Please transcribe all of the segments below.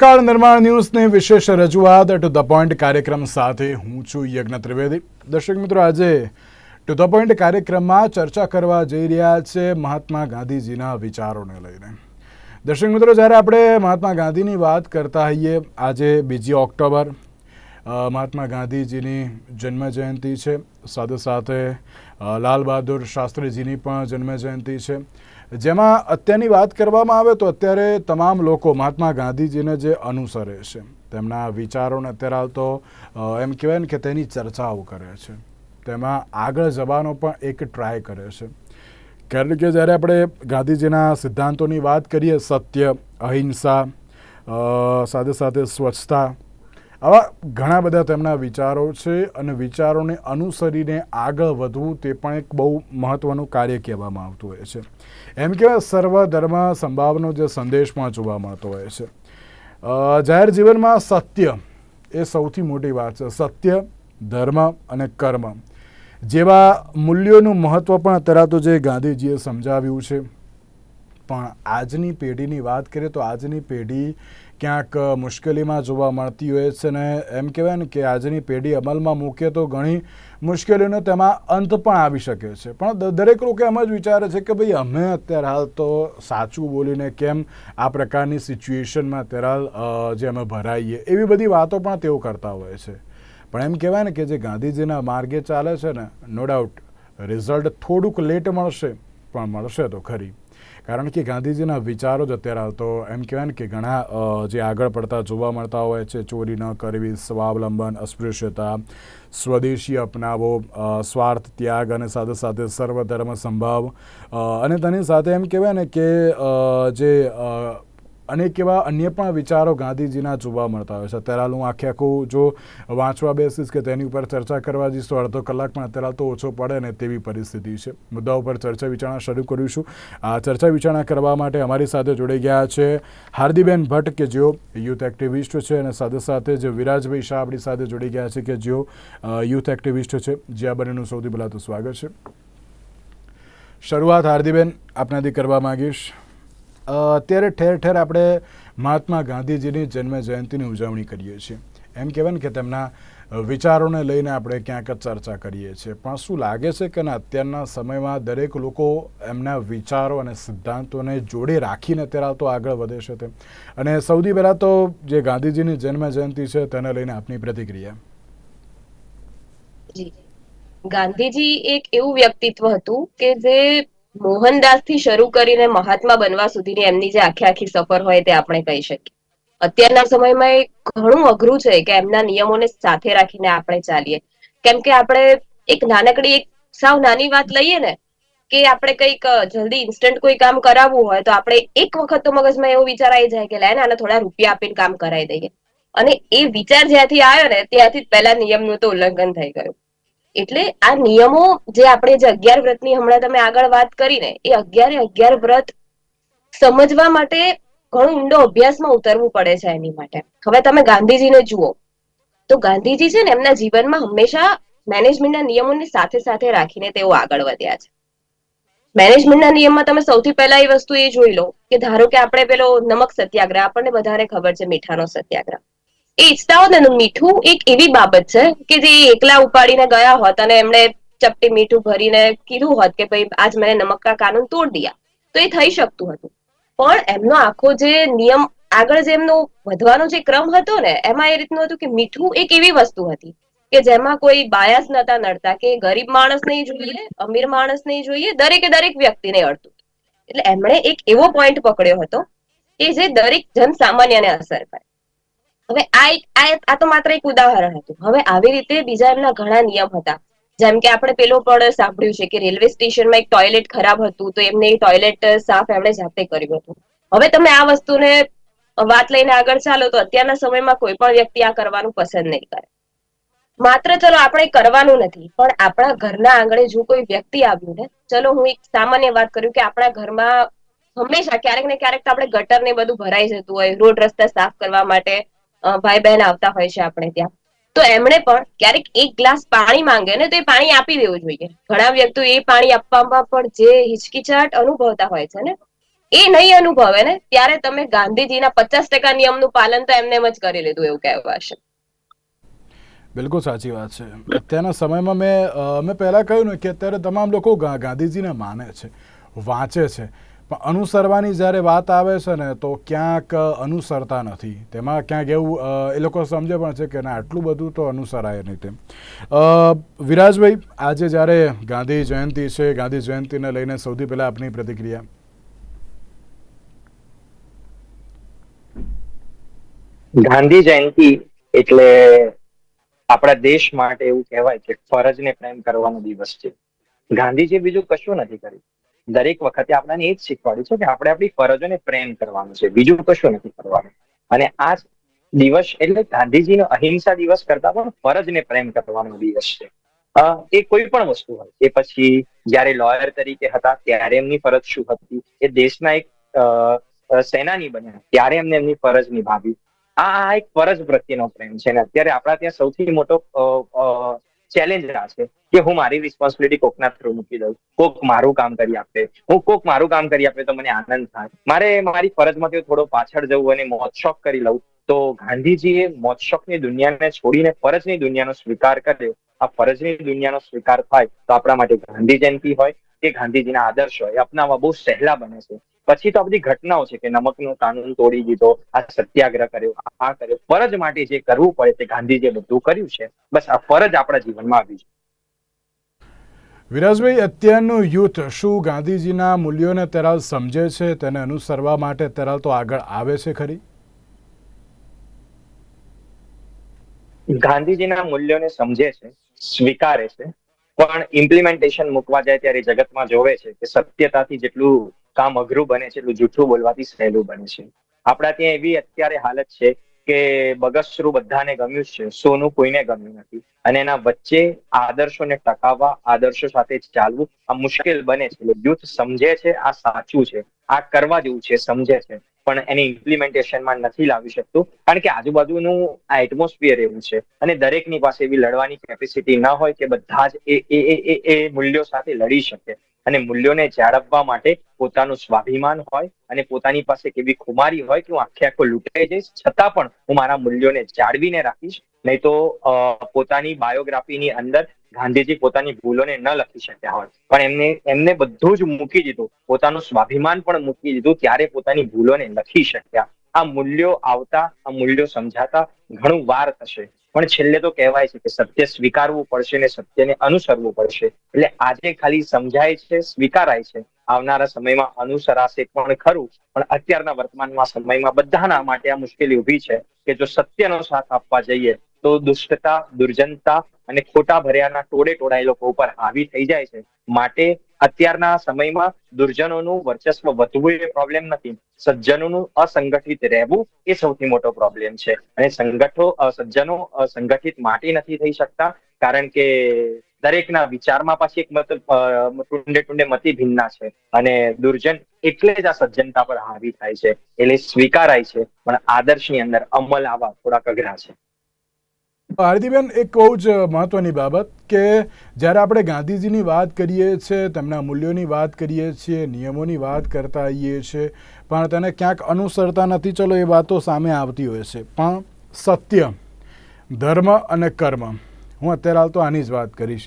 કાળ નિર્માણ ન્યૂઝની વિશેષ રજૂઆત ટુ ધ પોઈન્ટ કાર્યક્રમ સાથે હું છું યજ્ઞ ત્રિવેદી. દર્શક મિત્રો, આજે ટુ ધ પોઈન્ટ કાર્યક્રમમાં ચર્ચા કરવા જઈ રહ્યા છે મહાત્મા ગાંધીજીના વિચારોને લઈને. દર્શક મિત્રો, જ્યારે આપણે મહાત્મા ગાંધીની વાત કરતા હોઈએ, આજે બીજી ઓક્ટોબર મહાત્મા ગાંધીજીની જન્મ જયંતિ છે. સાથે સાથે લાલ બહાદુર શાસ્ત્રીજીની પણ જન્મ જયંતિ છે. જેમાં અત્યારની વાત કરવામાં આવે તો અત્યારે તમામ લોકો મહાત્મા ગાંધીજીને જે અનુસરે છે, તેમના વિચારોને અત્યારે હાલ તો એમ કહેવાય ને કે તેની ચર્ચાઓ કરે છે. તેમાં આગળ જવાનો પણ એક ટ્રાય કરે છે. કારણ કે જ્યારે આપણે ગાંધીજીના સિદ્ધાંતોની વાત કરીએ, સત્ય, અહિંસા સાથે સાથે સ્વચ્છતા આવા ઘણા બધા તેમના વિચારો છે અને વિચારોને અનુસરીને આગળ વધવું તે પણ એક બહુ મહત્ત્વનું કાર્ય કહેવામાં આવતું હોય છે. એમ કહેવાય સર્વ ધર્મ સંભાવનો જે સંદેશમાં જોવા મળતો હોય છે. જાહેર જીવનમાં સત્ય એ સૌથી મોટી વાત છે. સત્ય, ધર્મ અને કર્મ. જેવા મૂલ્યોનું મહત્ત્વ પણ અત્યારે તો જે ગાંધીજીએ સમજાવ્યું છે. પણ આજની પેઢીની વાત કરીએ તો આજની પેઢી ક્યાંક મુશ્કેલીમાં જોવા મળતી હોય છે ને એમ કહેવાય ને કે આજની પેઢી અમલમાં મૂકે તો ઘણી મુશ્કેલીઓનો તેમાં અંત પણ આવી શકે છે. પણ દરેક લોકો એમ જ વિચારે છે કે ભાઈ અમે અત્યારે હાલ તો સાચું બોલીને કેમ આ પ્રકારની સિચ્યુએશનમાં અત્યારે હાલ જે અમે ભરાઈએ એવી બધી વાતો પણ તેઓ કરતા હોય છે. પણ એમ કહેવાય ને કે જે ગાંધીજીના માર્ગે ચાલે છે ને નો ડાઉટ રિઝલ્ટ થોડુંક લેટ મળશે, પણ મળશે તો ખરી. કારણ કે ગાંધીજીના વિચારો જ અત્યારે હાલ તો એમ કહેવાય કે ઘણા જે આગળ પડતા જોવા મળતા હોય છે, ચોરી ન કરવી, સ્વાવલંબન, અસ્પૃશ્યતા, સ્વદેશી અપનાવો સ્વાર્થ ત્યાગ અને સાથે સાથે સર્વધર્મ સંભાવ અને તેની સાથે એમ કહેવાય ને કે જે અનેક એવા અન્ય પણ વિચારો ગાંધીજીના જોવા મળતા હોય છે. અત્યારે હાલ હું આખે આખું જો વાંચવા બેસીશ કે તેની ઉપર ચર્ચા કરવા જઈશ તો અડધો કલાક પણ અત્યારે તો ઓછો પડે ને તેવી પરિસ્થિતિ છે. મુદ્દા ઉપર ચર્ચા વિચારણા શરૂ કરીશું. આ ચર્ચા વિચારણા કરવા માટે અમારી સાથે જોડાઈ ગયા છે હાર્દીબેન ભટ્ટ કે જેઓ યુથ એક્ટિવિસ્ટ છે અને સાથે સાથે જે વિરાજભાઈ શાહ આપણી સાથે જોડાઈ ગયા છે કે જેઓ યુથ એક્ટિવિસ્ટ છે. જે આ બંનેનું સૌથી પહેલાં તો સ્વાગત છે. શરૂઆત હાર્દીબેન આપનાથી કરવા માંગીશ. અત્યારે ઠેર ઠેર આપણે મહાત્મા ગાંધીજીની જન્મ જયંતિની ઉજવણી કરીએ છીએ. એમ કહેવાય ને કે તેમના વિચારોને લઈને આપણે ક્યાંક જ ચર્ચા કરીએ છીએ. પણ શું લાગે છે કે અત્યારના સમયમાં દરેક લોકો એમના વિચારો અને સિદ્ધાંતોને જોડે રાખીને અત્યારે તો આગળ વધે છે તેમ? અને સૌથી પહેલાં તો જે ગાંધીજીની જન્મ જયંતિ છે તેને લઈને આપની પ્રતિક્રિયા. ગાંધીજી એક એવું વ્યક્તિત્વ હતું કે જે મોહનદાસથી શરૂ કરીને મહાત્મા બનવા સુધીની એમની જે આખી આખી સફર હોય તે આપણે કહી શકીએ. અત્યારના સમયમાં એ ઘણું અઘરું છે કે એમના નિયમોને સાથે રાખીને આપણે ચાલીએ. કેમ કે આપણે એક નાનકડી એક સાવ નાની વાત લઈએ ને, કે આપણે કંઈક જલ્દી ઇન્સ્ટન્ટ કોઈ કામ કરાવવું હોય તો આપણે એક વખત તો મગજમાં એવો વિચાર આવી જાય કે લે ને આને થોડા રૂપિયા આપીને કામ કરાવી દઈએ. અને એ વિચાર જ્યાંથી આવ્યો ને ત્યાંથી પહેલા નિયમનું તો ઉલ્લંઘન થઈ ગયું. એટલે આ નિયમો જે આપણે જે અગિયાર વ્રતની હમણાં તમે આગળ વાત કરીને, એ અગિયારે અગિયાર વ્રત સમજવા માટે ઘણો ઊંડો અભ્યાસમાં ઉતરવું પડે છે એની માટે. હવે તમે ગાંધીજીને જુઓ. તો ગાંધીજી છે ને એમના જીવનમાં હંમેશા મેનેજમેન્ટના નિયમોની સાથે સાથે રાખીને તેઓ આગળ વધ્યા છે. મેનેજમેન્ટના નિયમમાં તમે સૌથી પહેલા એ વસ્તુ એ જોઈ લો કે ધારો કે આપણે પેલો નમક સત્યાગ્રહ, આપણને વધારે ખબર છે મીઠાનો સત્યાગ્રહ. એ ઈચ્છતા હોત ને એનું મીઠું, એક એવી બાબત છે કે જે એકલા ઉપાડીને ગયા હોત અને એમણે ચપટી મીઠું ભરીને કીધું હોત કે ભાઈ, આજ મેં નમક કા કાનૂન તોડ દિયા. તો એ થઈ શકતું હતું. પણ એમનો આખો જે નિયમ, આગળ જે એમનો વધવાનો જે ક્રમ હતો ને, એમાં એ રીતનું હતું કે મીઠું એક એવી વસ્તુ હતી કે જેમાં કોઈ બાયસ નતા નડતા કે ગરીબ માણસ નહીં જોઈએ, અમીર માણસ નહીં જોઈએ, દરેકે દરેક વ્યક્તિને અડતું. એટલે એમણે એક એવો પોઈન્ટ પકડ્યો હતો કે જે દરેક જન સામાન્યને અસર કરે. હવે આ એક, આ તો માત્ર એક ઉદાહરણ હતું. હવે આવી રીતે બીજા એમના ઘણા નિયમ હતા. જેમ કે આપણે પેલો પણ સાંભળ્યું છે કે રેલવે સ્ટેશનમાં એક ટોયલેટ ખરાબ હતું, તો એમને એ ટોયલેટ સાફ એમણે જાતે કર્યું હતું. હવે તમે આ વસ્તુને વાત લઈને આગળ ચાલો તો અત્યારના સમયમાં કોઈ પણ વ્યક્તિ આ કરવાનું પસંદ નહીં કરે. માત્ર ચલો આપણે કરવાનું નથી, પણ આપણા ઘરના આંગણે જો કોઈ વ્યક્તિ આવ્યું ને, ચલો હું એક સામાન્ય વાત કરું કે આપણા ઘરમાં હંમેશા ક્યારેક ને ક્યારેક તો આપણે ગટર ને બધું ભરાઈ જતું હોય, રોડ રસ્તા સાફ કરવા માટે ભાઈ બહેન આવતા હોય છે આપણે ત્યાં. તો એમણે પણ ક્યારેક એક ગ્લાસ પાણી માંગે ને તો એ પાણી આપી દેવું જોઈએ. ઘણા વ્યક્તિઓ એ પાણી આપવામાં પણ જે હિચકિચાટ અનુભવતા હોય છે ને, એ નહીં અનુભવે ને, ત્યારે તમે ગાંધીજીના પચાસ ટકા નિયમનું પાલન તો એમને એમ જ કરી લીધું એવું કહેવાશે બિલકુલ સાચી વાત છે. અત્યારના સમયમાં મેં મેં પહેલાં કહ્યું ને કે અત્યારે તમામ લોકો ગાંધીજીને માને છે, વાંચે છે. પણ અનુસરવાની જ્યારે વાત આવે છે ને, તો ક્યાંક અનુસરતા નથી. તેમાં ક્યાંક એવું એ લોકો સમજે પણ છે કે ના, આટલું બધું તો અનુસરાય નહીં તેમ. વિરાજભાઈ, આજે જ્યારે ગાંધી જયંતિ છે, ગાંધી જયંતિને લઈને સૌથી પહેલાં આપની પ્રતિક્રિયા. ગાંધી જયંતિ એટલે આપણા દેશ માટે એવું કહેવાય કે ફરજને પ્રેમ કરવાનો દિવસ છે. ગાંધીજી બીજું કશું નથી કર્યું. દરેક વખતે આપણને એ જ શીખવાડ્યું છે કે આપણે આપણી ફરજોને પ્રેમ કરવાનું છે, બીજું કશું નથી કરવાનું. અને આ દિવસ એટલે ગાંધીજીનો અહિંસા દિવસ કરતા પણ ફરજને પ્રેમ કરવાનો દિવસ છે. એ કોઈ પણ વસ્તુ હોય. એ પછી જ્યારે લોયર તરીકે હતા, ત્યારે એમની ફરજ શું હતી? એ દેશના એક સેનાની બન્યા. ત્યારે એમને એમની ફરજ નિભાવી. આ એક ફરજ પ્રત્યેનો પ્રેમ છે. અને અત્યારે આપણા ત્યાં સૌથી મોટો ચેલેન્જ રાખશે કે હું મારી રિસ્પોન્સિબિલિટી કોકના થ્રુ મૂકી દઉં કોક મારું કામ કરી આપે. હું કોક મારું કામ કરી આપે તો મને આનંદ થાય. મારે મારી ફરજમાંથી થોડો પાછળ જવું અને મોજ શોખ કરી લઉં. તો ગાંધીજીએ મોજ શોખની દુનિયાને છોડીને ફરજની દુનિયાનો સ્વીકાર કર્યો. આ ફરજની દુનિયાનો સ્વીકાર થાય તો આપણા માટે ગાંધી જયંતિ હોય કે ગાંધીજીના આદર્શ હોય. અપનાવવા બહુ સહેલા બને છે. પછી તો આ બધી ઘટનાઓ છે કે નમકનો કાનૂન તોડી દીધો આ સત્યાગ્રહ કર્યો આ કર્યો. ફરજ માટે જે કરવું પડે તે ગાંધીજીએ બધું કર્યું છે બસ આ ફરજ આપણા જીવનમાં આવી છે. વિરાજભાઈ અત્યારનું યુથ શું ગાંધીજીના મૂલ્યોને તેરાલ સમજે છે? તેને અનુસરવા માટે તેરાલ તો આગળ આવે છે ખરી? ગાંધીજીના મૂલ્યોને સમજે છે સ્વીકારે છે. પણ ઇમ્પ્લિમેન્ટેશન મૂકવા જાય ત્યારે જગતમાં જોવે છે કે સત્યતાથી જેટલું કામ અઘરું બને છે, એટલું જૂઠું બોલવાથી સહેલું બને છે. આપણા ત્યાં એવી અત્યારે હાલત છે કે બગસરું બધાને ગમ્યું છે, સોનું કોઈને ગમ્યું નથી. અને એના વચ્ચે આદર્શોને ટકાવવા, આદર્શો સાથે ચાલવું આ મુશ્કેલ બને છે. યુથ સમજે છે, આ સાચું છે, આ કરવા જેવું છે, સમજે છે. પણ એની ઇમ્પ્લિમેન્ટેશનમાં નથી લાવી શકતું. કારણ કે આજુબાજુનું આ એટમોસ્ફિયર એવું છે. અને દરેકની પાસે એવી લડવાની કેપેસિટી ન હોય કે બધા જ એ એ એ એ મૂલ્યો સાથે લડી શકે. અને મૂલ્યોને જાળવવા માટે પોતાનું સ્વાભિમાન હોય અને પોતાની પાસે કેવી ખુમારી હોય કે હું આખે આખો લૂંટાઈ જઈશ, છતાં પણ હું મારા મૂલ્યોને જાળવીને રાખીશ નહીં તો પોતાની બાયોગ્રાફીની અંદર ગાંધીજી પોતાની ભૂલોને ન લખી શક્યા હોય. પણ એમને એમને બધું જ મૂકી દીધું. પોતાનું સ્વાભિમાન પણ મૂકી દીધું ત્યારે પોતાની ભૂલોને લખી શક્યા. આ મૂલ્યો આવતા, આ મૂલ્યો સમજાતા ઘણું વાર થશે. પણ છેલ્લે તો કહેવાય છે કે સત્ય સ્વીકારવું પડશે ને સત્યને અનુસરવું પડશે. એટલે આજે ખાલી સમજાય છે, સ્વીકારાય છે. આવનારા સમયમાં અનુસરાશે પણ ખરું. પણ અત્યારના વર્તમાનમાં સમયમાં બધાના માટે આ મુશ્કેલી ઊભી છે કે જો સત્યનો સાથ આપવા જઈએ તો દુષ્ટતા, દુર્જનતા અને ખોટા ભર્યાના ટોળે ટોળા એ લોકો ઉપર હાવી થઈ જાય છે. માટે અત્યારના સમયમાં દુર્જનોનું વર્ચસ્વ વધવું એ પ્રોબ્લેમ નથી. સજ્જનોનું અસંગઠિત રહેવું એ સૌથી મોટો પ્રોબ્લેમ છે. અને સંગઠો, સજ્જનો સંગઠિત માટે નથી થઈ શકતા, કારણ કે દરેકના વિચારમાં પાછી એક મત ટુંડે ટુંડે મતિ ભિન્ના છે. અને દુર્જન એટલે જ આ સજ્જનતા પર હાવી થાય છે. એટલે સ્વીકારાય છે. પણ આદર્શની અંદર અમલ આવવા થોડાક અઘરા છે. આરતીબેન એક બહુ જ મહત્વની બાબત કે જ્યારે આપણે ગાંધીજીની વાત કરીએ છીએ, તેમના મૂલ્યોની વાત કરીએ છીએ, નિયમોની વાત કરતા આવીએ છીએ, પણ તેને ક્યાંક અનુસરતા નથી, ચલો એ વાતો સામે આવતી હોય છે. પણ સત્ય, ધર્મ અને કર્મ હું અત્યારે હાલ તો આની જ વાત કરીશ.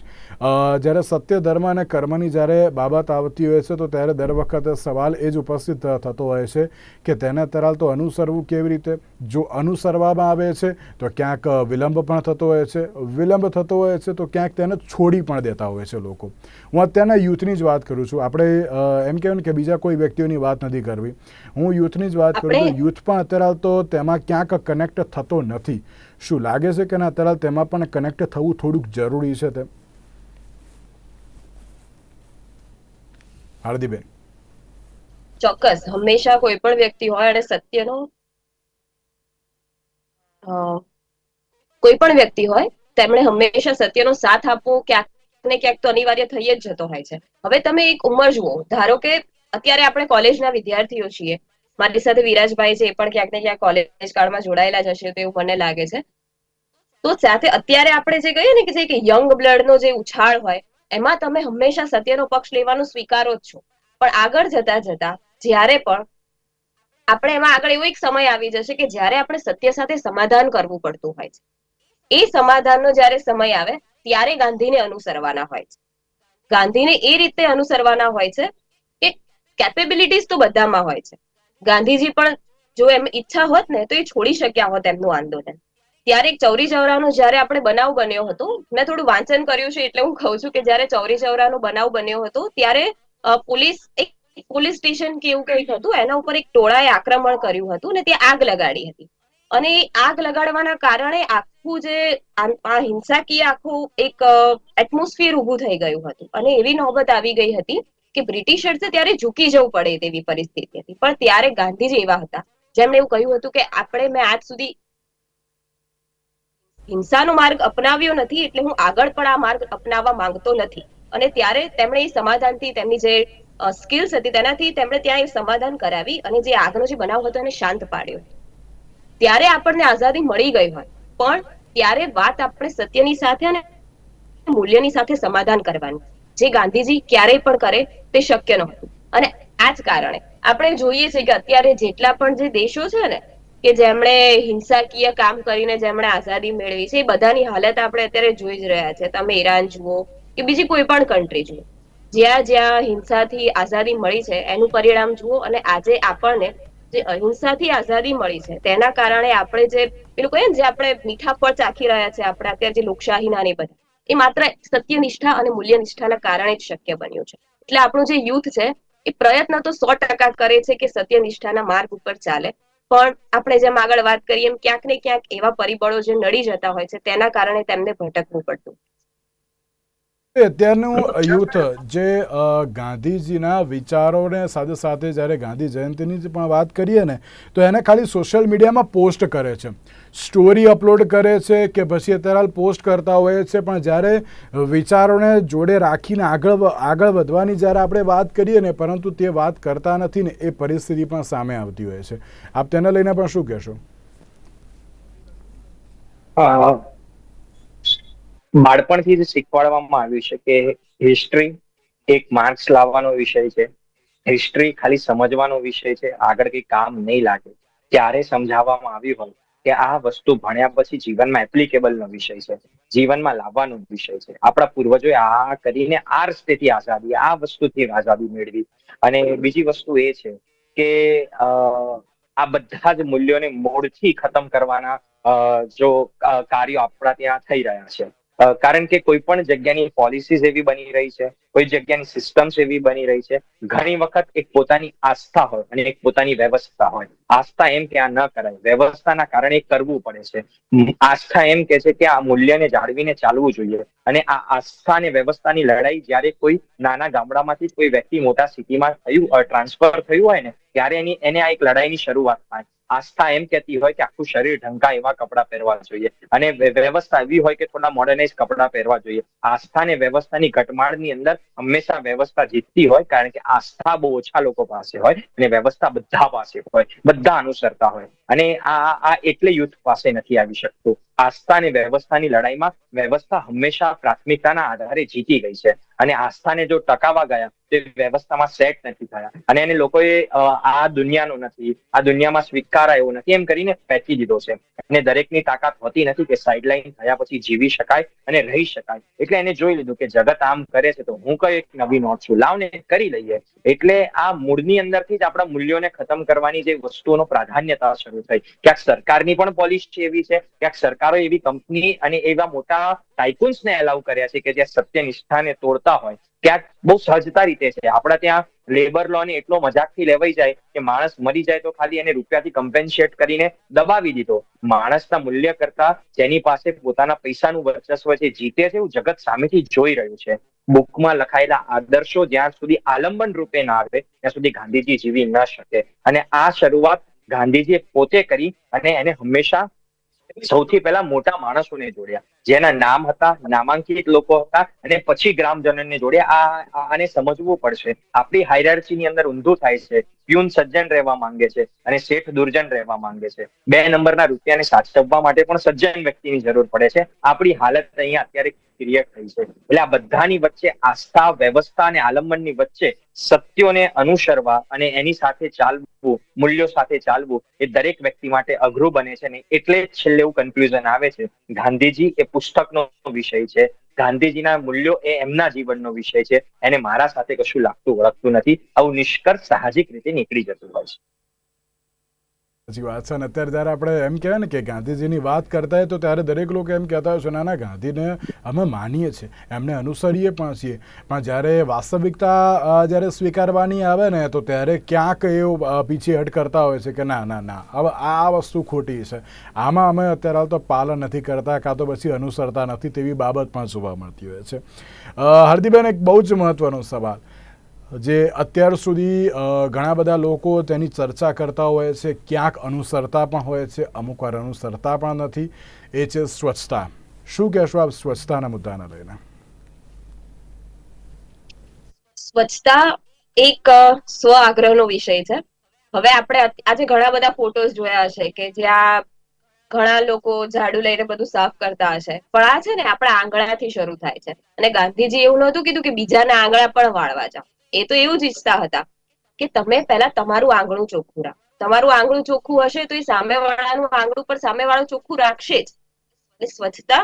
જ્યારે સત્ય ધર્મ અને કર્મની જ્યારે બાબત આવતી હોય છે તો ત્યારે દર વખતે સવાલ એ જ ઉપસ્થિત થતો હોય છે કે તેને અત્યારે હાલ તો અનુસરવું કેવી રીતે? જો અનુસરવામાં આવે છે તો ક્યાંક વિલંબ પણ થતો હોય છે. વિલંબ થતો હોય છે તો ક્યાંક તેને છોડી પણ દેતા હોય છે લોકો. હું અત્યારના યુથની જ વાત કરું છું. આપણે એમ કહેવાય કે બીજા કોઈ વ્યક્તિઓની વાત નથી કરવી. હું યુથની જ વાત કરું છું. યુથ પણ અત્યારે હાલ તો તેમાં ક્યાંક કનેક્ટ થતો નથી. શું લાગે છે કે ના? અત્યારે તેમાં પણ કનેક્ટ થવું થોડુંક જરૂરી છે તે. હાર્દીબેન ચોક્કસ. હંમેશા કોઈ પણ વ્યક્તિ હોય અને સત્યનો કોઈ પણ વ્યક્તિ હોય, તેમણે હંમેશા સત્યનો સાથ આપવો ક્યાંક ને ક્યાંક તો અનિવાર્ય થઈ જ જતો હોય છે. હવે તમે એક ઉંમર જુઓ. ધારો કે અત્યારે આપણે કોલેજના વિદ્યાર્થીઓ છીએ. મારી સાથે વિરાજભાઈ છે, એ પણ ક્યાંક ને ક્યાંક કોલેજ કાળમાં જોડાયેલા જ હશે તો એવું મને લાગે છે. તો સાથે અત્યારે આપણે જે કહીએ ને કે જે યંગ યંગ બ્લડનો જે ઉછાળ હોય, એમાં તમે હંમેશા સત્યનો પક્ષ લેવાનું સ્વીકારો જ છો. પણ આગળ જતા જતા, જ્યારે પણ આપણે એમાં આગળ એવો એક સમય આવી જશે કે જ્યારે આપણે સત્ય સાથે સમાધાન કરવું પડતું હોય છે. એ સમાધાનનો જ્યારે સમય આવે, ત્યારે ગાંધીને અનુસરવાના હોય છે. ગાંધીને એ રીતે અનુસરવાના હોય છે કે કેપેબિલિટીઝ તો બધામાં હોય છે. ગાંધીજી પણ જો એમ ઈચ્છા હોત ને, તો એ છોડી શક્યા હોત એમનું આંદોલન. ત્યારે ચૌરી ચૌરાનો જ્યારે આપણે બનાવ બન્યો હતો, મેં થોડું વાંચન કર્યું છે એટલે હું કહું છું કે જ્યારે ચૌરી ચૌરાનો બનાવ બન્યો હતો, ત્યારે પોલીસ એક પોલીસ સ્ટેશન કે એવું કંઈક હતું, એના ઉપર એક ટોળાએ આક્રમણ કર્યું હતું ને ત્યાં આગ લગાડી હતી. અને એ આગ લગાડવાના કારણે આખું જે આ હિંસાકીય આખું એક એટમોસ્ફિયર ઊભું થઈ ગયું હતું. અને એવી નોબત આવી ગઈ હતી કે બ્રિટિશર્સે ત્યારે ઝૂકી જવું પડે તેવી પરિસ્થિતિ હતી. પણ ત્યારે ગાંધીજી એવા હતા. જેમણે એવું કહ્યું હતું કે આપણે મેં આજ સુધી હિંસાનો માર્ગ અપનાવ્યો નથી એટલે હું આગળ પણ આ માર્ગ અપનાવવા માંગતો નથી. અને ત્યારે તેમણે એ સમાધાનથી તેમની જે સ્કિલ્સ હતી તેનાથી તેમણે ત્યાં એ સમાધાન કરાવી અને જે આગનો જે બનાવ હતો એને શાંત પાડ્યો. ત્યારે આપણને આઝાદી મળી ગઈ હોય. પણ ત્યારે વાત આપણે સત્યની સાથે અને મૂલ્યની સાથે સમાધાન કરવાની. જે ગાંધીજી ક્યારેય પણ કરે તે શક્ય નહોતું. અને આ જ કારણે આપણે જોઈએ છે કે અત્યારે જેટલા પણ જે દેશો છે ને, કે જેમણે હિંસાકીય કામ કરીને જેમણે આઝાદી મેળવી છે, એ બધાની હાલત આપણે અત્યારે જોઈ જ રહ્યા છે. તમે ઈરાન જુઓ કે બીજી કોઈ પણ કન્ટ્રી જુઓ. જ્યાં જ્યાં હિંસાથી આઝાદી મળી છે, એનું પરિણામ જુઓ અને આજે આપણને જે અહિંસાથી આઝાદી મળી છે, તેના કારણે આપણે જે પેલું કહીએ ને, જે આપણે મીઠા ફળ ચાખી રહ્યા છે આપણે, અત્યારે જે લોકશાહીના ને બધા. એ માત્ર સત્યનિષ્ઠા અને મૂલ્ય નિષ્ઠાના કારણે જ શક્ય બન્યું છે. એટલે આપણું જે યુથ છે, એ પ્રયત્ન તો સો ટકા કરે છે કે સત્યનિષ્ઠાના માર્ગ ઉપર ચાલે. પણ આપણે જેમ આગળ વાત કરીએ એમ ક્યાંક ને ક્યાંક એવા પરિબળો જે નડી જતા હોય છે, તેના કારણે તેમને ભટકવું પડતું. અત્યારનું યુથ જે ગાંધીજીના વિચારોને સાથે સાથે જ્યારે ગાંધી જયંતિની પણ વાત કરીએ ને તો એને ખાલી સોશિયલ મીડિયામાં પોસ્ટ કરે છે. સ્ટોરી અપલોડ કરે છે કે પછી અત્યારે હાલ પોસ્ટ કરતા હોય છે પણ જ્યારે વિચારોને જોડે રાખીને આગળ આગળ વધવાની જ્યારે આપણે વાત કરીએ ને પરંતુ તે વાત કરતા નથી ને એ પરિસ્થિતિ પણ સામે આવતી હોય છે. આપ તેને લઈને પણ શું કહેશો? અ, બાળપણથી જ શીખવાડવામાં આવ્યું છે કે હિસ્ટ્રી એક માર્ક્સ લાવવાનો વિષય છે. હિસ્ટ્રી ખાલી સમજવાનો વિષય છે. આગળ કઈ કામ નહીં લાગે. ત્યારે સમજાવવામાં આવ્યું હોય કે આ વસ્તુ ભણ્યા પછી જીવનમાં એપ્લિકેબલનો વિષય છે. જીવનમાં લાવવાનો વિષય છે. આપણા પૂર્વજોએ આ કરીને આ રસ્તેથી આઝાદી, આ વસ્તુથી આઝાદી મેળવી. અને બીજી વસ્તુ એ છે કે આ બધા જ મૂલ્યોને મૂળથી ખતમ કરવાના જો કાર્યો આપણા ત્યાં થઈ રહ્યા છે. કારણ કે કોઈ પણ જગ્યાની પોલિસી એવી બની રહી છે કોઈ જગ્યાની સિસ્ટમ્સ એવી બની રહી છે. ઘણી વખત એક પોતાની આસ્થા હોય અને એક પોતાની વ્યવસ્થા હોય. આસ્થા એમ કે આ ન કરાય. વ્યવસ્થાના કારણે કરવું પડે છે. આસ્થા એમ કે છે કે આ મૂલ્યને જાળવીને ચાલવું જોઈએ. અને આ આસ્થા અને વ્યવસ્થાની લડાઈ જ્યારે કોઈ નાના ગામડામાંથી કોઈ વ્યક્તિ મોટા સિટીમાં થયું ટ્રાન્સફર થયું હોય ને, ત્યારે એની, એને આ એક લડાઈની શરૂઆત થાય. આસ્થા એમ કહેતી હોય કે આખું શરીર ઢંકા એવા કપડાં પહેરવા જોઈએ. અને વ્યવસ્થા એવી હોય કે થોડા મોડર્નાઇઝ કપડાં પહેરવા જોઈએ. આસ્થા અને વ્યવસ્થાની ઘટમાળની અંદર હંમેશા વ્યવસ્થા જીતતી હોય, કારણ કે આસ્થા બહુ ઓછા લોકો પાસે હોય અને વ્યવસ્થા બધા પાસે હોય, બધા અનુસરતા હોય. અને આ, આ- એટલે યુથ પાસે નથી આવી શકતું. આસ્થા અને વ્યવસ્થાની લડાઈમાં વ્યવસ્થા હંમેશા પ્રાથમિકતાના આધારે જીતી ગઈ છે. અને આસ્થાને જો ટકાવા ગયા તે વ્યવસ્થામાં સેટ નથી થયા. અને એને લોકોએ આ દુનિયાનો નથી, આ દુનિયામાં સ્વીકારાય એવો નથી, એમ કરીને ફેંકી દીધો છે. અને દરેકની તાકાત હોતી નથી કે સાઇડલાઇન થયા પછી જીવી શકાય અને રહી શકાય. એટલે એને જોઈ લીધું કે જગત આમ કરે છે તો હું કઈ એક નવી નોટ છું. લાવને કરી લઈએ. એટલે આ મૂળની અંદરથી જ આપણા મૂલ્યોને ખતમ કરવાની જે વસ્તુઓનો પ્રાધાન્યતા શરૂ થઈ. ક્યાંક સરકારની પણ પોલિસી એવી છે, ક્યાંક સરકારો એવી કંપની અને એવા મોટા ટાઇકુન્સને એલાઉ કર્યા છે કે જ્યાં સત્યનિષ્ઠાને તોડતા હોય. ક્યાંક બહુ સહજતા રીતે છે. આપણા ત્યાં લેબર લો ને એટલો મજાકથી લેવાઈ જાય કે માણસ મરી જાય તો ખાલી એને રૂપિયાથી કમ્પેન્સેટ કરીને દબાવી દીધો. માણસના મૂલ્ય કરતા જેની પાસે પોતાના પૈસાનું વર્ચસ્વ છે, જીતે છે, એવું જગત સામેથી જોઈ રહ્યું છે. બુકમાં લખાયેલા આદર્શો જ્યાં સુધી આલંબન રૂપે ના આવે, ત્યાં સુધી ગાંધીજી જીવી ન શકે. અને આ શરૂઆત ગાંધીજીએ પોતે કરી અને એને હંમેશા સૌથી પહેલા મોટા માણસોને જોડ્યા. જેના નામ હતા, નામાંકિત લોકો હતા અને પછી ગ્રામજનોને જોડે આ, આ- આને સમજવું પડશે. આપણી હાયરાર્ચીની અંદર ઊંધું થાય છે. પ્યુન સજ્જન રહેવા માંગે છે અને શેઠ દુર્જન રહેવા માંગે છે. બે નંબરના રૂપિયાને સાચવવા માટે પણ સજ્જન વ્યક્તિની જરૂર પડે છે. આપણી હાલત અહીંયા અત્યારે ક્રિએટ થઈ છે. એટલે આ બધાની વચ્ચે આસ્થા, વ્યવસ્થા અને આલંબનની વચ્ચે સત્યોને અનુસરવા અને એની સાથે ચાલવું, મૂલ્યો સાથે ચાલવું એ દરેક વ્યક્તિ માટે અઘરું બને છે ને એટલે છેલ્લે એવું કન્ક્લુઝન આવે છે. ગાંધીજી એ પુસ્તકનો વિષય છે. ગાંધીજીના મૂલ્યો એ એમના જીવનનો વિષય છે. એને મારા સાથે કશું લાગતું ઓળખતું નથી. આવું નિષ્કર્ષ સાહજિક રીતે નીકળી જતું હોય છે. સાચી વાત છે અને અત્યારે જ્યારે આપણે એમ કહેવાય ને કે ગાંધીજીની વાત કરતા હોય તો ત્યારે દરેક લોકો એમ કહેતા હોય છે ના ના ગાંધીને અમે માનીએ છીએ એમને અનુસરીએ પણ છીએ. પણ જ્યારે વાસ્તવિકતા જ્યારે સ્વીકારવાની આવે ને તો ત્યારે ક્યાંક અ, પીછેહટ કરતા હોય છે કે ના ના ના હવે આ વસ્તુ ખોટી છે. આમાં અમે અત્યારે હાલ તો પાલન નથી કરતા કાં તો પછી અનુસરતા નથી તેવી બાબત પણ જોવા મળતી હોય છે. હાર્દિકબેન એક બહુ જ મહત્ત્વનો સવાલ. જે અત્યાર સુધી ઘણા બધા લોકો તેની ચર્ચા કરતા હોય છે, ક્યાંક અનુસરતા પણ હોય છે, અમુક વાર અનુસરતા પણ નથી. એ છે સ્વચ્છતા. શું કહેશો આપ સ્વચ્છતાના મુદ્દાને લઈને? સ્વચ્છતા એક સ્વ આગ્રહનો વિષય છે. હવે આપણે આજે ઘણા બધા ફોટોઝ જોયા છે કે જ્યાં ઘણા લોકો ઝાડુ લઈને બધું સાફ કરતા હશે. પણ આ છે ને આપણા આંગણાથી શરૂ થાય છે. અને ગાંધીજી એવું નહોતું કીધું કે બીજાના આંગણા પણ વાળવા જાઓ. એ તો એવું જ ઈચ્છતા હતા કે તમે પહેલા તમારું આંગણું ચોખ્ખું રાખો. તમારું આંગણું ચોખ્ખું હશે તો એ સામેવાળાનું આંગણું પણ સામેવાળું ચોખ્ખું રાખશે જ. એટલે સ્વચ્છતા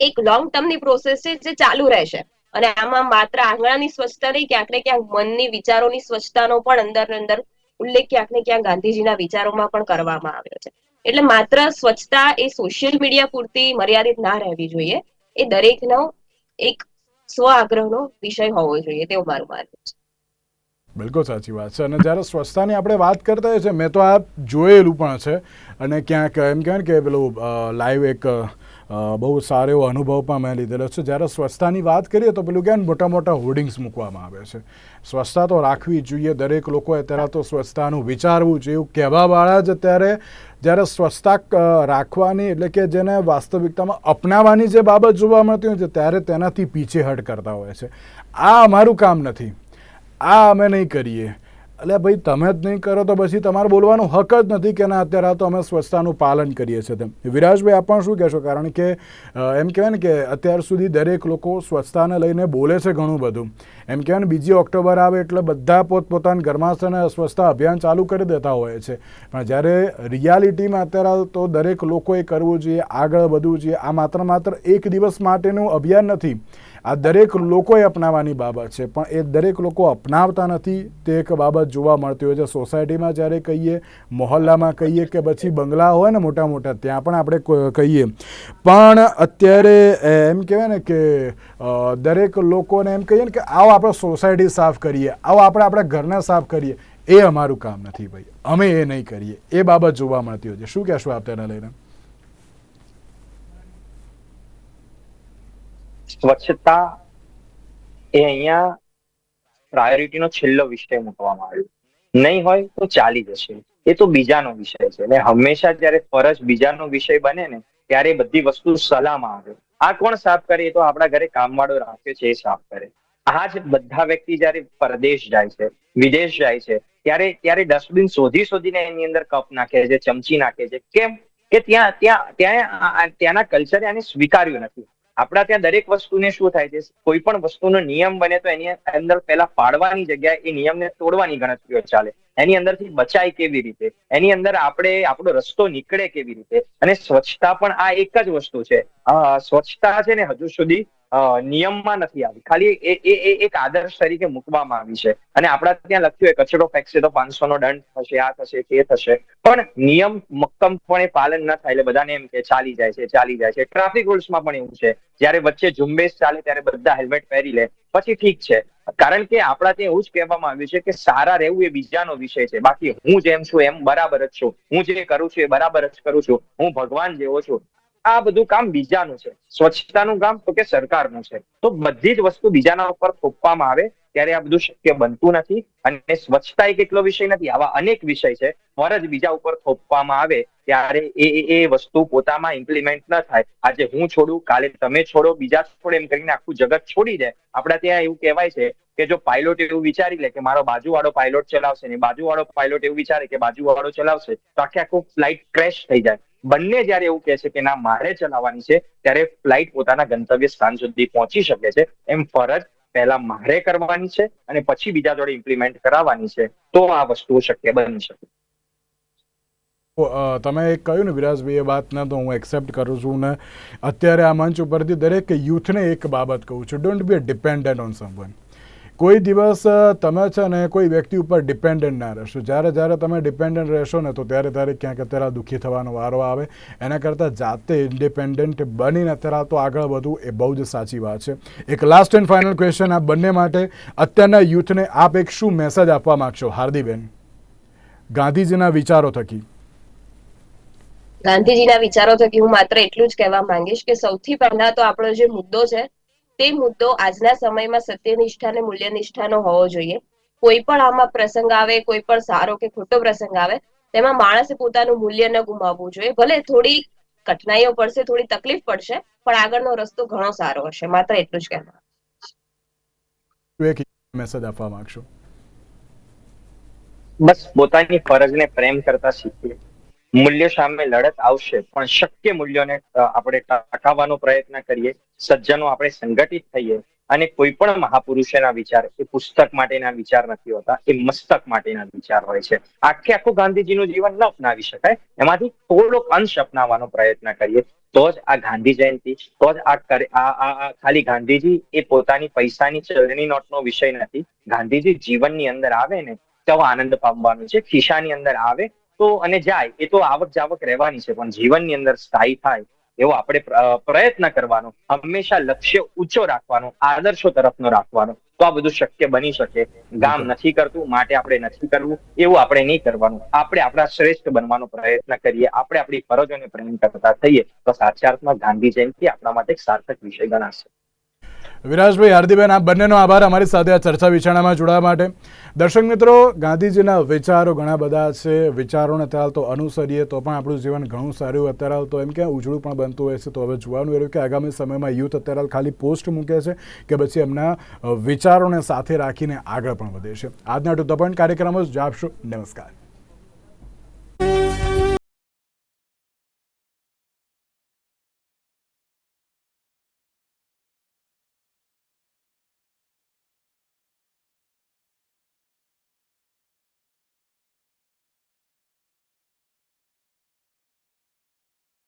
એક લોંગ ટર્મની પ્રોસેસ છે જે ચાલુ રહેશે. અને આમાં માત્ર આંગણાની સ્વચ્છતા નહીં, ક્યાંક ને ક્યાંક મનની વિચારોની સ્વચ્છતાનો પણ અંદર અંદર ઉલ્લેખ ક્યાંક ને ક્યાંક ગાંધીજીના વિચારોમાં પણ કરવામાં આવ્યો છે. એટલે માત્ર સ્વચ્છતા એ સોશિયલ મીડિયા પૂરતી મર્યાદિત ના રહેવી જોઈએ. એ દરેકનો એક સ્વ આગ્રહનો વિષય હોવો જોઈએ, તેવું મારું માનવું છે. બિલકુલ સાચી વાત છે. અને જ્યારે સ્વચ્છતાની આપણે વાત કરતા હોઈએ છીએ, મેં તો આ જોયેલું પણ છે. અને ક્યાંક એમ કહેવાય કે પેલું લાઈવ એક બહુ સારો એવો અનુભવ પણ મેં લીધેલો છે. જ્યારે સ્વચ્છતાની વાત કરીએ તો પેલું કહેવાય મોટા મોટા હોર્ડિંગ્સ મૂકવામાં આવે છે. સ્વચ્છતા તો રાખવી જોઈએ દરેક લોકોએ. અત્યારે તો સ્વચ્છતાનું વિચારવું જોઈએ. એવું કહેવાવાળા જ અત્યારે જ્યારે સ્વચ્છતા રાખવાની એટલે કે જેને વાસ્તવિકતામાં અપનાવવાની જે બાબત જોવા મળતી હોય છે, ત્યારે તેનાથી પીછેહટ કરતા હોય છે. આ અમારું કામ નથી. આ અમે નહીં કરીએ. એટલે ભાઈ, તમે જ નહીં કરો તો પછી તમારે બોલવાનો હક જ નથી કે ના, અત્યારે આ તો અમે સ્વચ્છતાનું પાલન કરીએ છીએ તેમ. વિરાજભાઈ, આપ શું કહેશો? કારણ કે એમ કહેવાય ને કે અત્યાર સુધી દરેક લોકો સ્વચ્છતાને લઈને બોલે છે ઘણું બધું. એમ કહેવાય ને, બીજી ઓક્ટોબર આવે એટલે બધા પોતપોતાના ઘરમાં છે સ્વચ્છતા અભિયાન ચાલુ કરી દેતા હોય છે. પણ જ્યારે રિયાલિટીમાં અત્યારે તો દરેક લોકોએ કરવું જોઈએ, આગળ વધવું જોઈએ, આ માત્ર માત્ર એક દિવસ માટેનું અભિયાન નથી. આ દરેક લોકોએ અપનાવવાની બાબત છે, પણ એ દરેક લોકો અપનાવતા નથી. તે એક બાબત જોવા મળતી હોય છે. સોસાયટીમાં જ્યારે કહીએ, મોહલ્લામાં કહીએ કે પછી બંગલા હોય ને મોટા મોટા, ત્યાં પણ આપણે કહીએ. પણ અત્યારે એમ કહેવાય ને કે દરેક લોકોને એમ કહીએ ને કે આવો આપણે સોસાયટી સાફ કરીએ, આવો આપણે આપણા ઘરને સાફ કરીએ, એ અમારું કામ નથી ભાઈ. અમે એ નહીં કરીએ. એ બાબત જોવા મળતી હોય છે. શું કહેશો આપ તેને લઈને? સ્વચ્છતા એ અહીંયા પ્રાયોરિટીનો છેલ્લો વિષય મૂકવામાં આવ્યો. નહીં હોય તો ચાલી જશે. એ તો બીજાનો વિષય છે. અને હંમેશા જ્યારે ફરજ બીજાનો વિષય બને ને, ત્યારે બધી વસ્તુ સલાહમાં આવે. આ કોણ સાફ કરે? એ તો આપણા ઘરે કામવાળો રાખ્યો છે, એ સાફ કરે. આ જ બધા વ્યક્તિ જ્યારે પરદેશ જાય છે, વિદેશ જાય છે, ત્યારે ત્યારે ડસ્ટબિન શોધી શોધીને એની અંદર કપ નાખે છે, ચમચી નાખે છે. કેમ? કે ત્યાં ત્યાં ત્યાં ત્યાંના કલ્ચરે આને સ્વીકાર્યું નથી. આપણા ત્યાં દરેક વસ્તુને શું થાય છે? કોઈ પણ વસ્તુનો નિયમ બને તો એની અંદર પહેલા પાડવાની જગ્યાએ એ નિયમને તોડવાની ગણતરીઓ ચાલે. એની અંદરથી બચાય કેવી રીતે? એની અંદર આપણે, આપણો રસ્તો નીકળે કેવી રીતે? અને સ્વચ્છતા પણ આ એક જ વસ્તુ છે. સ્વચ્છતા છે ને હજુ સુધી નિયમમાં નથી આવી. ખાલી એ એક આદર્શ તરીકે મૂકવામાં આવી છે. અને આપણા ત્યાં લખ્યું હોય કચરો ફેંકશે તો પાંચસો નો દંડ થશે, આ થશે, તે થશે. પણ નિયમ મક્કમપણે પાલન ન થાય એટલે બધાને એમ કે ચાલી જાય છે, ચાલી જાય છે. ટ્રાફિક રૂલ્સમાં પણ એવું છે. જ્યારે વચ્ચે ઝુંબેશ ચાલે ત્યારે બધા હેલ્મેટ પહેરી લે. પછી ઠીક છે. કારણ કે આપણા ત્યાં એવું જ કહેવામાં આવ્યું છે કે સારા રહેવું એ બીજાનો વિષય છે. બાકી હું જેમ છું એમ બરાબર જ છું. હું જે કરું છું એ બરાબર જ કરું છું. હું ભગવાન જેવો છું. આ બધું કામ બીજાનું છે. સ્વચ્છતાનું કામ તો કે સરકારનું છે. તો બધી જ વસ્તુ બીજાના ઉપર થોપવામાં આવે ત્યારે આ બધું શક્ય બનતું નથી અને સ્વચ્છતા એક એટલો વિષય નથી, આવા અનેક વિષય છે. ફરજ બીજા ઉપર થોપવામાં આવે ત્યારે એ, એ- એ વસ્તુ પોતામાં ઇમ્પ્લિમેન્ટ ન થાય. આજે હું છોડું, કાલે તમે છોડો, બીજા છોડે એમ કરીને આખું જગત છોડી દે. આપણા ત્યાં એવું કહેવાય છે કે જો પાયલોટ એવું વિચારી લે કે મારો બાજુવાળો પાયલોટ ચલાવશે ને બાજુવાળો પાયલોટ એવું વિચારે કે બાજુવાળો ચલાવશે, તો આખે આખું ફ્લાઇટ ક્રેશ થઈ જાય. બંને જ્યારે એવું કહે છે કે ના મારે ચલાવવાની છે ત્યારે ફ્લાઇટ પોતાના ગંતવ્ય સ્થાન સુધી પહોંચી શકે છે. એમ ફરજ પહેલા મારે કરવાની છે અને પછી બીજા જોડે ઇમ્પ્લિમેન્ટ કરાવવાની છે. તો આ વસ્તુઓ શક્ય બની શકે. અ, તમે એક કહ્યું ને વિરાજભાઈ એ વાતને તો હું એક્સેપ્ટ કરું છું ને અત્યારે આ મંચ ઉપરથી દરેક યુથને એક બાબત કહું છું. Don't be dependent on someone કોઈ દિવસ તમે છે ને કોઈ વ્યક્તિ ઉપર ડિપેન્ડન્ટ ના રહેશો. જ્યારે જ્યારે તમે ડિપેન્ડન્ટ રહેશો ને, તો ત્યારે ત્યારે ક્યાંક અત્યારે દુઃખી થવાનો વારો આવે. એના કરતાં જાતે ઇન્ડિપેન્ડન્ટ બનીને અત્યારે તો આગળ વધવું એ બહુ જ સાચી વાત છે. એક લાસ્ટ એન્ડ ફાઇનલ ક્વેશ્ચન આ બંને માટે. અત્યારના યુથને આપ એક શું મેસેજ આપવા માગશો? હાર્દીબેન. ગાંધીજીના વિચારો થકી. ગાંધીજીના વિચારો થકી હું માત્ર એટલું જ કહેવા માંગીશ કે સૌથી પહેલા તો આપણો જે મુદ્દો છે તે મુદ્દો આજના સમયમાં સત્યનિષ્ઠા અને મૂલ્યનિષ્ઠાનો હોવો જોઈએ. કોઈ પણ આમાં પ્રસંગ આવે કોઈ પણ સારો કે ખોટો પ્રસંગ આવે તેમાં માણસે પોતાનું મૂલ્ય ન ગુમાવવું જોઈએ. ભલે થોડી કઠિનાઈઓ પડશે થોડી તકલીફ પડશે પણ આગળનો રસ્તો ઘણો સારો હશે. માત્ર એટલું જ કહેવા. એક મેસેજ આપવા માંગશો? બસ પોતાની ફરજને પ્રેમ કરતા શીખીએ. મૂલ્ય સામે લડત આવશે, પણ શક્ય મૂલ્યોને આપણે ટકાવવાનો પ્રયત્ન કરીએ, સજ્જનો આપણે સંગઠિત થઈએ, અને કોઈ પણ મહાપુરુષોના વિચાર, એ પુસ્તક માટેના વિચાર નથી હોતા, એ મસ્તક માટેના વિચાર હોય છે. આખે આખું ગાંધીજીનું જીવન ન અપનાવી શકાય, એમાંથી થોડોક અંશ અપનાવવાનો પ્રયત્ન કરીએ, તો જ આ ગાંધી જયંતિ, તો જ આ ખાલી ગાંધીજી એ પોતાની પૈસાની ચલણી નોટનો વિષય નથી. ગાંધીજી જીવનની અંદર આવે ને, તો આનંદ પામવાનું છે, ખિસ્સાની અંદર આવે તો અને જાય એ તો આવક જાવક રહેવાની છે પણ જીવનની અંદર સ્થાયી થાય એવો આપણે પ્રયત્ન કરવાનો હંમેશા લક્ષ્ય ઊંચો રાખવાનો આદર્શો તરફનો રાખવાનો. તો આ બધું શક્ય બની શકે. ગામ નથી કરતું માટે આપણે નથી કરવું એવું આપણે નહીં કરવાનું. આપણે આપણા શ્રેષ્ઠ બનવાનો પ્રયત્ન કરીએ આપણે આપણી ફરજોને પ્રેમ કરતા થઈએ તો સાચા અર્થમાં ગાંધી જયંતિ આપણા માટે એક સાર્થક વિષય ગણાશે. વિરાજભાઈ હાર્દિકબેન આ બંનેનો આભાર. અમારી સાથે આ ચર્ચા વિચારણામાં જોડાવા માટે. દર્શક મિત્રો, ગાંધીજીના વિચારો ઘણા બધા છે. વિચારોને અત્યારે તો અનુસરીએ, તો પણ આપણું જીવન ઘણું સારું અત્યારે તો એમ કે ઉજળું પણ બનતું હોય છે. તો હવે જોવાનું રહ્યું કે આગામી સમયમાં યુથ અત્યારે ખાલી પોસ્ટ મૂકે છે કે પછી એમના વિચારોને સાથે રાખીને આગળ પણ વધે છે. આજના ટુ પોઈન્ટ કાર્યક્રમ જ આપશો નમસ્કાર.